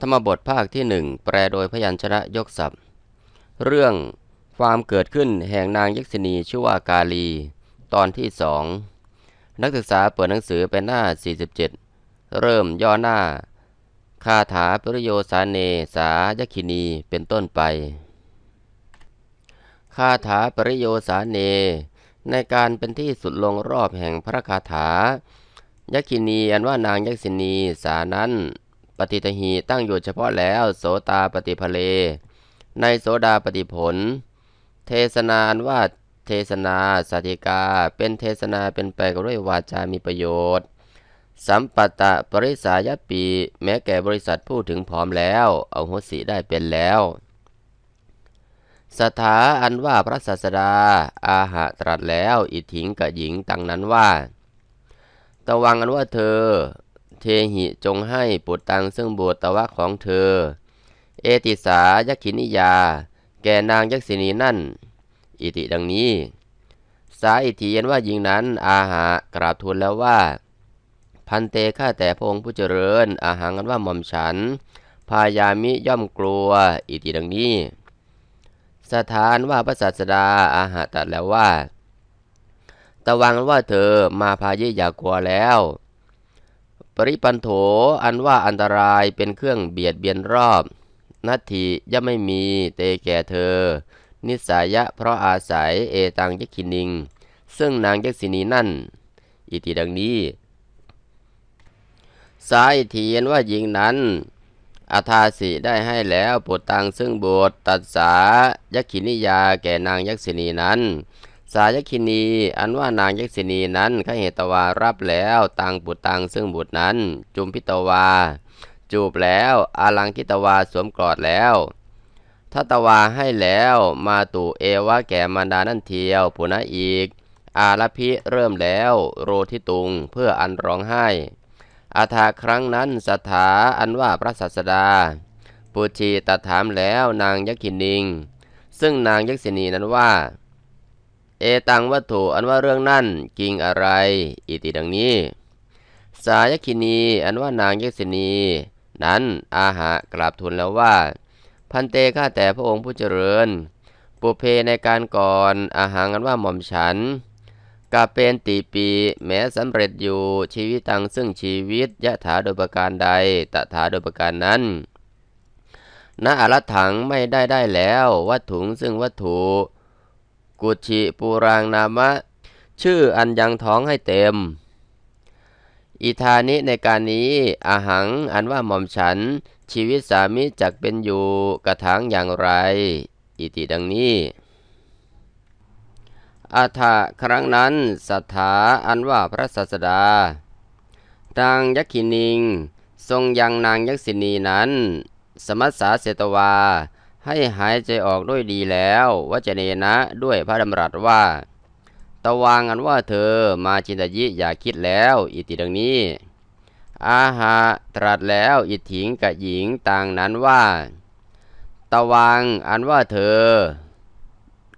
ธรรมบทภาคที่หนึ่งแปลโดยพยัญชนะยกศัพท์ เรื่องความเกิดขึ้นแห่งนางยักษินีชื่อว่ากาลี ตอนที่สองนักศึกษาเปิดหนังสือเป็นหน้า 47 เริ่มย่อหน้า คาถาปริโยสาเนสายคินีเป็นต้นไป คาถาปริโยสาเน ในการเป็นที่สุดลงรอบแห่งพระคาถายักษินีอันว่านางยักษินีสานั้น ปฏิทหีตั้งอยู่เฉพาะแล้ว โสตาปฏิภเล ในโสดาปฏิผล เทศนานว่าเทศนาสาธิกา เป็นเทศนาเป็นไปกับด้วยวาจามีประโยชน์ สัมปัตตะปริสายปี แม้แก่บริษัทผู้ถึงพร้อมแล้วเอาหสีได้เป็นแล้วสถาอันว่าพระศาสดา อาหะตรัสแล้ว อิถิงกับหญิงตังนั้นว่า ตะวังอันว่าเธอ เทหิจงให้ปุตตังซึ่งบวชตะวะของเธอ เอติสายักขินิยา แก่นางยักษินีนั่น อิติดังนี้ สาอิติยันว่าหญิงนั้นอาหากราบทูลแล้วว่า พันเตข้าแต่พระองค์ผู้เจริญ อาหารกันว่าหม่อมฉัน พายามิย่อมกลัว อิติดังนี้ สถานว่าพระศาสดาอาหาตัดแล้วว่า ตะวังว่าเธอมาพาเยอย่ากลัวแล้ว ปริปันโถอันว่าอันตรายเป็นเครื่องเบียดเบียนรอบนัตถิย่อมไม่มีเตแก่เธอ นิสายะเพราะอาศัยเอตังยักขินิง ซึ่งนางยักษินีนั่น อิติดังนี้ สายเทียนว่าหญิงนั้นอาทาสิได้ให้แล้วปุตตังซึ่งบทตัดสายักขินิยาแก่นางยักษินีนั้น สายักขินี อันว่านางยักษินีนั้นขเหตวารับแล้วตังปุตตังซึ่งบุตรนั้น จุมพิตวา จูบแล้วอาลังกิตวาสวมกอดแล้วทัตวาให้แล้วมาตุเอวะแก่มารดานั่นเทียวปุณะอีก อาลพิเริ่มแล้ว โรทิตุงเพื่ออันร้องไห้ อาถาครั้งนั้นสถาอันว่าพระสัสดา ปุชีตถามแล้วนางยักษินิง ซึ่งนางยักษินีนั้นว่า เอตังวัตถุอันว่าเรื่องนั่นกิงอะไร อิติดังนี้ สายคินีอันว่านางยักษินี นั้นอาหากราบทูลแล้วว่า พันเตข้าแต่พระองค์ผู้เจริญ ปุเพในการก่อนอาหารกันว่าหม่อมฉันกาเป็นตีปีแม้สำเร็จอยู่ชีวิตตังซึ่งชีวิตยะถาโดยประการใดตถาโดยประการนั้นณอารัถังไม่ได้ได้แล้ว วัตถุซึ่งวัตถุ กุชิปูรางนามะ ชื่ออันยังท้องให้เต็ม อิธานิในการนี้อาหังอันว่าหม่อมฉัน ชีวิตสามิจักเป็นอยู่กระถางอย่างไร อิติดังนี้อาถาครั้งนั้นสัทธาอันว่าพระศาสดานางยักษินิง ทรงยังนางยักษินีนั้น สมัสสาเสตวา ให้หายใจออกด้วยดีแล้ววจเนนะด้วยพระดำรัสว่า ตะวางอันว่าเธอมาจินตยิอย่าคิดแล้ว อิติดังนี้ อาหาตรัสแล้วอิถิงกับหญิงต่างนั้นว่า ตะวางอันว่าเธอ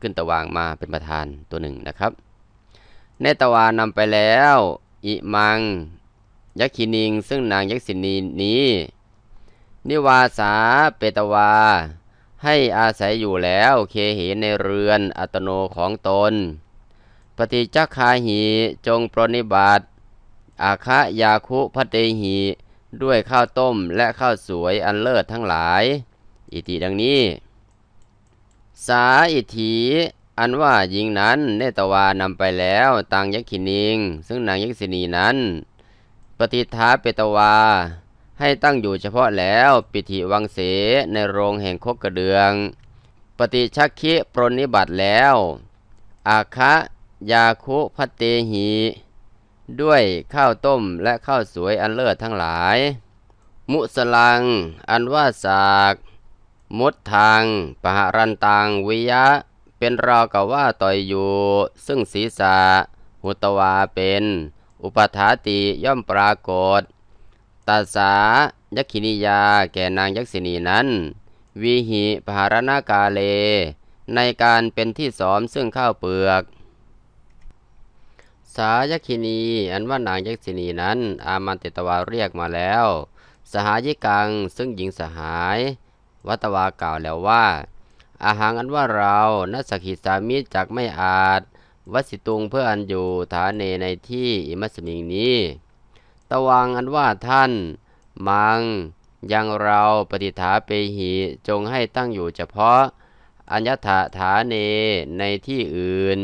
ขึ้นตะวางมาเป็นประธานตัวหนึ่งนะครับเนตวานำไปแล้วอิมังยักษินิง ซึ่งนางยักษินีนี้ นิวาสาเปตวา ให้อาศัยอยู่แล้วเคเหในเรือนอัตโนของตน ปฏิจักคาหีจงปรนิบัติ อาคะยาคุพเตหีด้วยข้าวต้มและข้าวสวยอันเลิศทั้งหลาย อิติดังนี้ สาอิถีอันว่าหญิงนั้นเนตวานำไปแล้วตังยักขินิง ซึ่งนางยักษินีนั้น ปฏิทาเปตวา ให้ตั้งอยู่เฉพาะแล้วปิธิวังเสในโรงแห่งคกกระเดือง ปฏิชักคิปรนิบัติแล้ว อาคะยาคุพัตเตหี ด้วยข้าวต้มและข้าวสวยอันเลิศทั้งหลาย มุสลัง อันว่าสากมุดทางปหารันตังวิยะ เป็นราวกับว่าต่อยอยู่ ซึ่งศีรษะ หุตวาเป็น อุปถาติย่อมปรากฏ ตาสายักขินิยาแก่นางยักษินีนั้น วิหิปารณากาเล ในการเป็นที่สอมซึ่งข้าวเปลือก สายักขินีอันว่านางยักษินีนั้น อามันติตวาเรียกมาแล้ว สหายิกังซึ่งหญิงสหาย วัตวากล่าวแล้วว่า อาหารอันว่าเรานัสกิสามิจักไม่อาจวสิตุงเพื่ออันอยู่ฐานเนในที่อิมัสมิงนี้ ตวังอันว่าท่าน มัง ยังเราปฏิฐาเปหิจงให้ตั้งอยู่เฉพาะ อัญญถาฐานเนในที่อื่น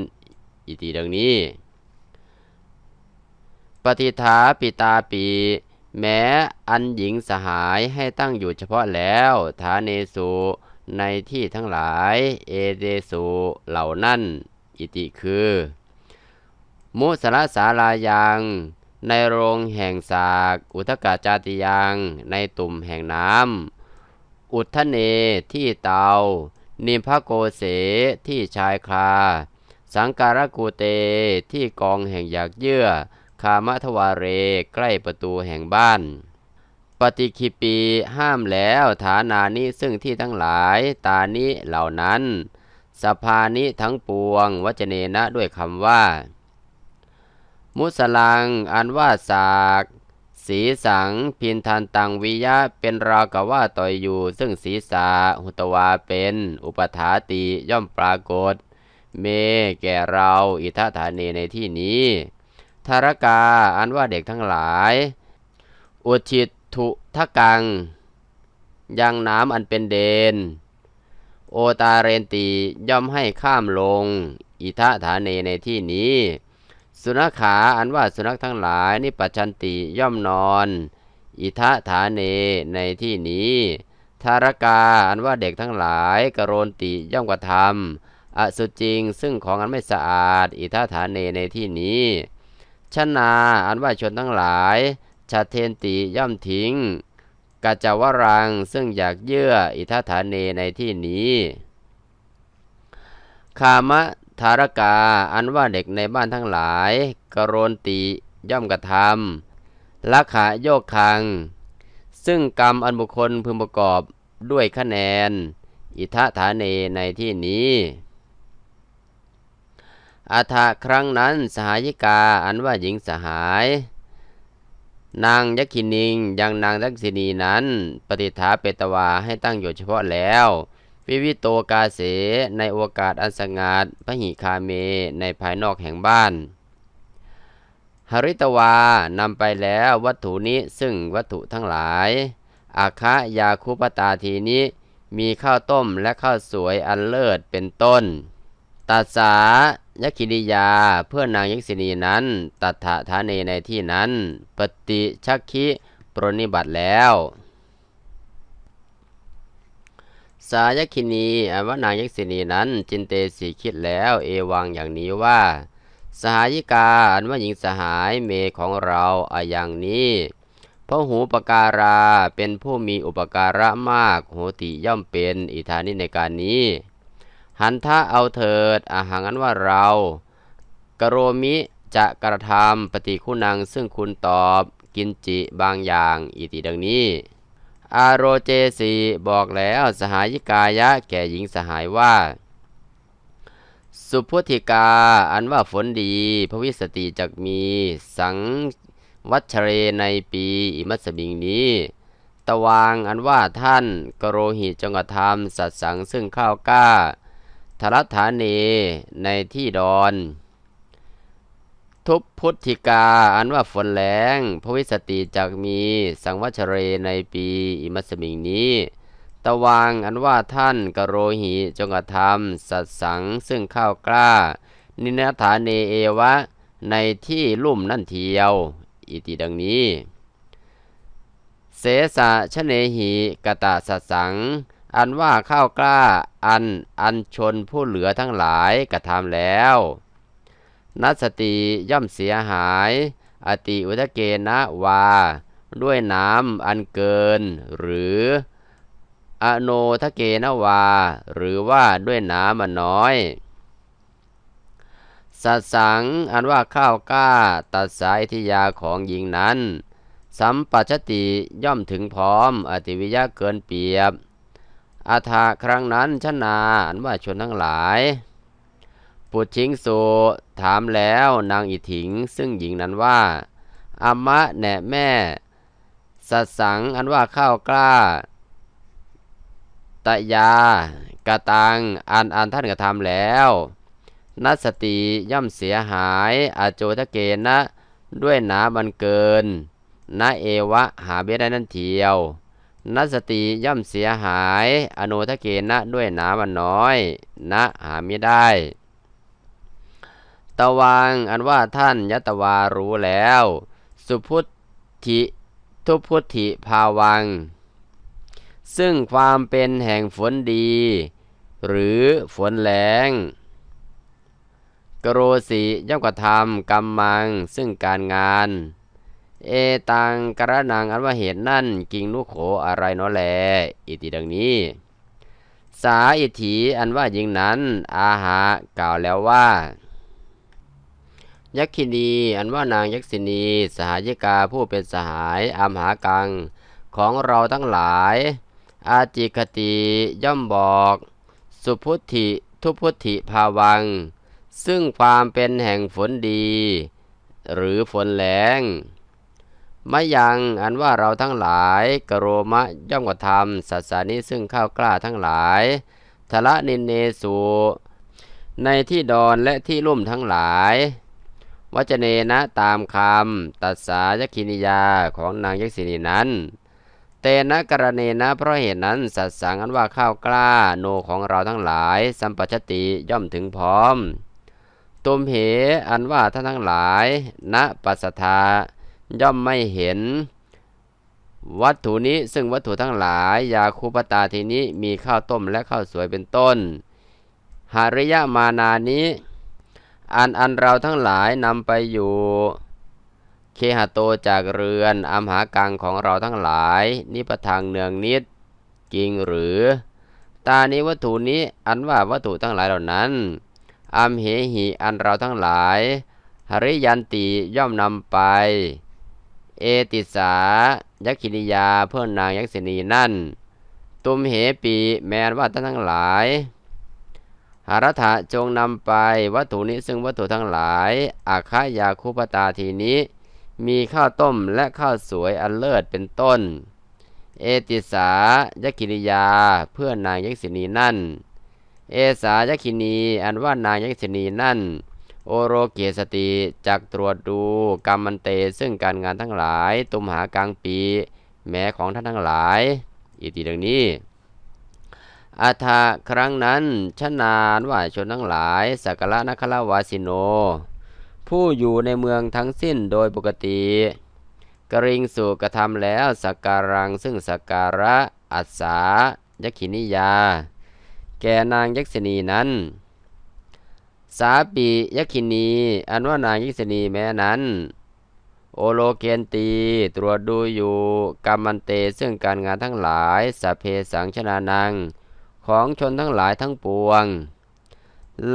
อิติดังนี้ ปฏิฐาปิตาปี แม้อันหญิงสหายให้ตั้งอยู่เฉพาะแล้วฐานเนสุในที่ทั้งหลาย เอเดสุเหล่านั้น อิติคือ มุสละสาลายัง ในโรงแห่งสากอุทกาจาติยัง ในตุ่มแห่งน้ำ อุทเนที่เตา นิมพะโกเสที่ชายคา สังการกูเตที่กองแห่งอยากเยื่อ คามทวาเรใกล้ประตูแห่งบ้าน ปฏิคิปีห้ามแล้วฐานานิซึ่งที่ทั้งหลายตานิเหล่านั้น สภานิทั้งปวงวจเนนะด้วยคำว่า มุสลัง อันว่าสากสีสังพินทันตังวิยะเป็นราวกับว่าต่อยอยู่ ซึ่งศีรษะหุตวาเป็นอุปถาติย่อมปรากฏ เมแก่เราอิทัฐานีในที่นี้ธารกาอันว่าเด็กทั้งหลาย อุชิตถุทะกัง ยังน้ำอันเป็นเดน โอตาเรนตีย่อมให้ข้ามลง อิทะฐานเนในที่นี้ สุนัขขาอันว่าสุนัขทั้งหลายนิปัจจันติย่อมนอน อิทะฐานเนในที่นี้ธารกาอันว่าเด็กทั้งหลายกโรนติย่อมกระทำอสุจริงซึ่งของอันไม่สะอาด อิทะฐานเนในที่นี้ชนาอันว่าชนทั้งหลายชาเทนติย่อมทิ้งกัจจวรังซึ่งอยากเยื่ออิทัฐานเนในที่นี้ คามะ ธารกา อันว่าเด็กในบ้านทั้งหลายกโรนติย่อมกระทำลักขะโยกคัง ซึ่งกรรมอันบุคคลพึงประกอบด้วยคะแนน อิทะฐานเนในที่นี้อาถาครั้งนั้นสหายิกาอันว่าหญิงสหาย นางยักษินิงยังนางทักษินีนั้น ปฏิฐาเปตวาให้ตั้งอยู่เฉพาะแล้ว วิวิโตกาเส ในโอกาสอันสงัดพระหิคาเม ในภายนอกแห่งบ้านหริตวานำไปแล้ววัตถุนี้ซึ่งวัตถุทั้งหลาย อาคะยาคุปตาทีนี้มีข้าวต้มและข้าวสวยอันเลิศเป็นต้น ตัสสายักิริยาเพื่อนางยักษินีนั้น ตัทธาเนในที่นั้น ปฏิชักคิปรนิบัติแล้ว สายักขินีอว่านางยักษินีนั้น จินเตสีคิดแล้ว เอวังอย่างนี้ว่า สหายิกาอันว่าหญิงสหายเมของเราอาอย่างนี้พระหูปการาเป็นผู้มีอุปการะมากโหติย่อมเป็นอิทานิในการนี้ หันท่าเอาเถิดอาหารนั้นว่าเรา กโรมิจะกระทำปฏิคุณังซึ่งคุณตอบกินจิบางอย่างอิติดังนี้ อารโรเจสีบอกแล้วสหายิกายะ แก่หญิงสหายว่า สุพุธิกา อันว่าฝนดี พระวิสติจักมี สังวัชเรในปีอิมัสบิงนี้ ตวางอันว่าท่านกโรหิจงกระทำสัตสังซึ่งข้าวกล้าทรัฐานีในที่ดอน ทุพพุทธิกา อันว่าฝนแรงพระวิสติจักมีสังวัชเรในปีอิมัสมิงนี้ ตะวางอันว่าท่านกโรหิจงกระทำสัตสังซึ่งข้าวกล้า นินฐานเนเอวะ ในที่ลุ่มนั่นเทียว อิติดังนี้ เสสะชเนหิกตาสัตสัง อันว่าข้าวกล้าอันอันชนผู้เหลือทั้งหลายกระทำแล้ว นัสติย่อมเสียหาย อติอุทเกนะวา ด้วยน้ำอันเกิน หรืออโนทเกนวา หรือว่าด้วยน้ำมันน้อย สัสังอันว่าข้าวกล้า ตัดสายทิยาของหญิงนั้น สัมปัชติย่อมถึงพร้อม อติวิยะเกินเปียบอาถาครั้งนั้นชนาอันว่าชนทั้งหลาย ปุชิงสุถามแล้วนางอิถิง ซึ่งหญิงนั้นว่าอามะแหน่แม่สสัตสังอันว่าข้าวกล้า ตะยากะตัง อันอันท่านกระทำแล้ว นัสติย่อมเสียหายอาโจทะเกณนะด้วยหนาบันเกินนะเอวะหาเบได้นั่นเทียว นัสติย่อมเสียหาย อโนทะเกณนะด้วยหนาบันน้อย นะหาไม่ได้ ตะวัง อันว่าท่านยตวารู้แล้ว สุพุทธิทุพุทธิภาวัง ซึ่งความเป็นแห่งฝนดี หรือฝนแรงกโรสีย่อมกระทำกรรมัง ซึ่งการงาน เอตังกระนังอันว่าเหตุนั่นกิงนุโขอะไรนอแล อิติดังนี้ สาอิถีอันว่ายิงนั้น อาหากล่าวแล้วว่า ยักษินี อันว่านางยักษินี สหายิกาผู้เป็นสหายอามหากัง ของเราทั้งหลาย อาจิคติย่อมบอก สุพุทธิทุพุทธิภาวัง ซึ่งความเป็นแห่งฝนดี หรือฝนแรงมะยังอันว่าเราทั้งหลายกโรมะย่อมกระทำสัสสานิซึ่งข้าวกล้าทั้งหลายทละนินเนสูในที่ดอนและที่ลุ่มทั้งหลาย วัจเนนะตามคำตัสสายคินิยาของนางยักษินีนั้น เตนะกรณีนะ เพราะเหตุนั้นสัตสังอันว่าข้าวกล้าโนของเราทั้งหลาย สัมปชติย่อมถึงพร้อม ตุมเหอันว่าท่านทั้งหลายณปัสสทาย่อมไม่เห็น วัตถุนี้ซึ่งวัตถุทั้งหลาย ยาคูปตาทีนี้มีข้าวต้มและข้าวสวยเป็นต้นหาริยะมานานี้ อันอันเราทั้งหลายนำไปอยู่เคหะโตจากเรือนอัมหากังของเราทั้งหลาย นิพทางเนืองนิดจริงหรือ ตานี้วัตถุนี้อันว่าวัตถุทั้งหลายเหล่านั้นอัมเหหิอันเราทั้งหลายหริยันติย่อมนำไป เอติสายักขินิยาเพื่อนนางยักษินีนั่น ตุมเหปีแมนว่าท่านทั้งหลาย หารัฐะจงนำไปวัตถุนี้ซึ่งวัตถุทั้งหลายอาคายาคุปตาทีนี้ มีข้าวต้มและข้าวสวยอันเลิศเป็นต้น เอติสายักขินิยาเพื่อนนางยักษินีนั่น เอสายกินีอันว่านางยักษินีนั่น โอโรเกสติจักตรวจดูกรรมมันเตซึ่งการงานทั้งหลายตุมหากลางปี แม้ของท่านทั้งหลายอิติดังนี้ อาทาครั้งนั้นชนานว่าชนทั้งหลายสักการะนครวาสิโน ผู้อยู่ในเมืองทั้งสิ้นโดยปกติ กริงสู่กระทำแล้วสักการังซึ่งสักการะอัสสายักขินิยา แก่นางยักษินีนั้น สาปียักขินี อันว่านางยักษินีแม้นั้น โอโลเกนตีตรวจดูอยู่กรรมันเตซึ่งการงานทั้งหลายสเพสังชนานัง ของชนทั้งหลายทั้งปวง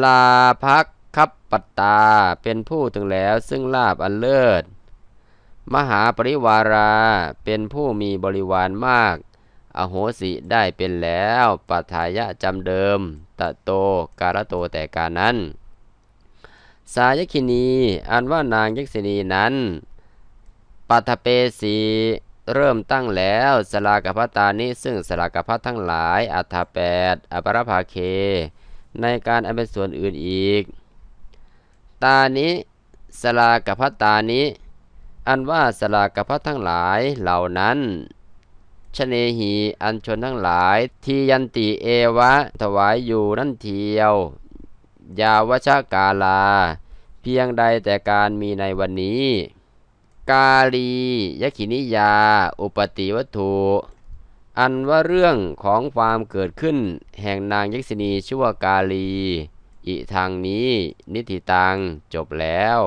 ลาพักคับปัตตาเป็นผู้ถึงแล้วซึ่งลาบอันเลิศ มหาปริวาราเป็นผู้มีบริวารมาก อโหสิได้เป็นแล้วปัทายะจำเดิม ตะโตการะโตแต่การนั้น สายคินีอันว่านางยักษินีนั้นปัทเปสี เริ่มตั้งแล้วสลากพัตตานี้ซึ่งสลากพัตทั้งหลาย อัฏฐแปดอปรภาเค ในการอันเป็นส่วนอื่นอีก ตานี้สลากพัตตานี้อันว่าสลากพัตทั้งหลายเหล่านั้นชเนหีอันชนทั้งหลายที่ยันติเอวะ ถวายอยู่นั่นเทียว ยาวชากาลา เพียงใดแต่การมีในวันนี้ กาลียขินิยา อุปติวัตถุ อันว่าเรื่องของความเกิดขึ้น แห่งนางยักษินีชั่วกาลี อิทางนี้ นิติตังจบแล้ว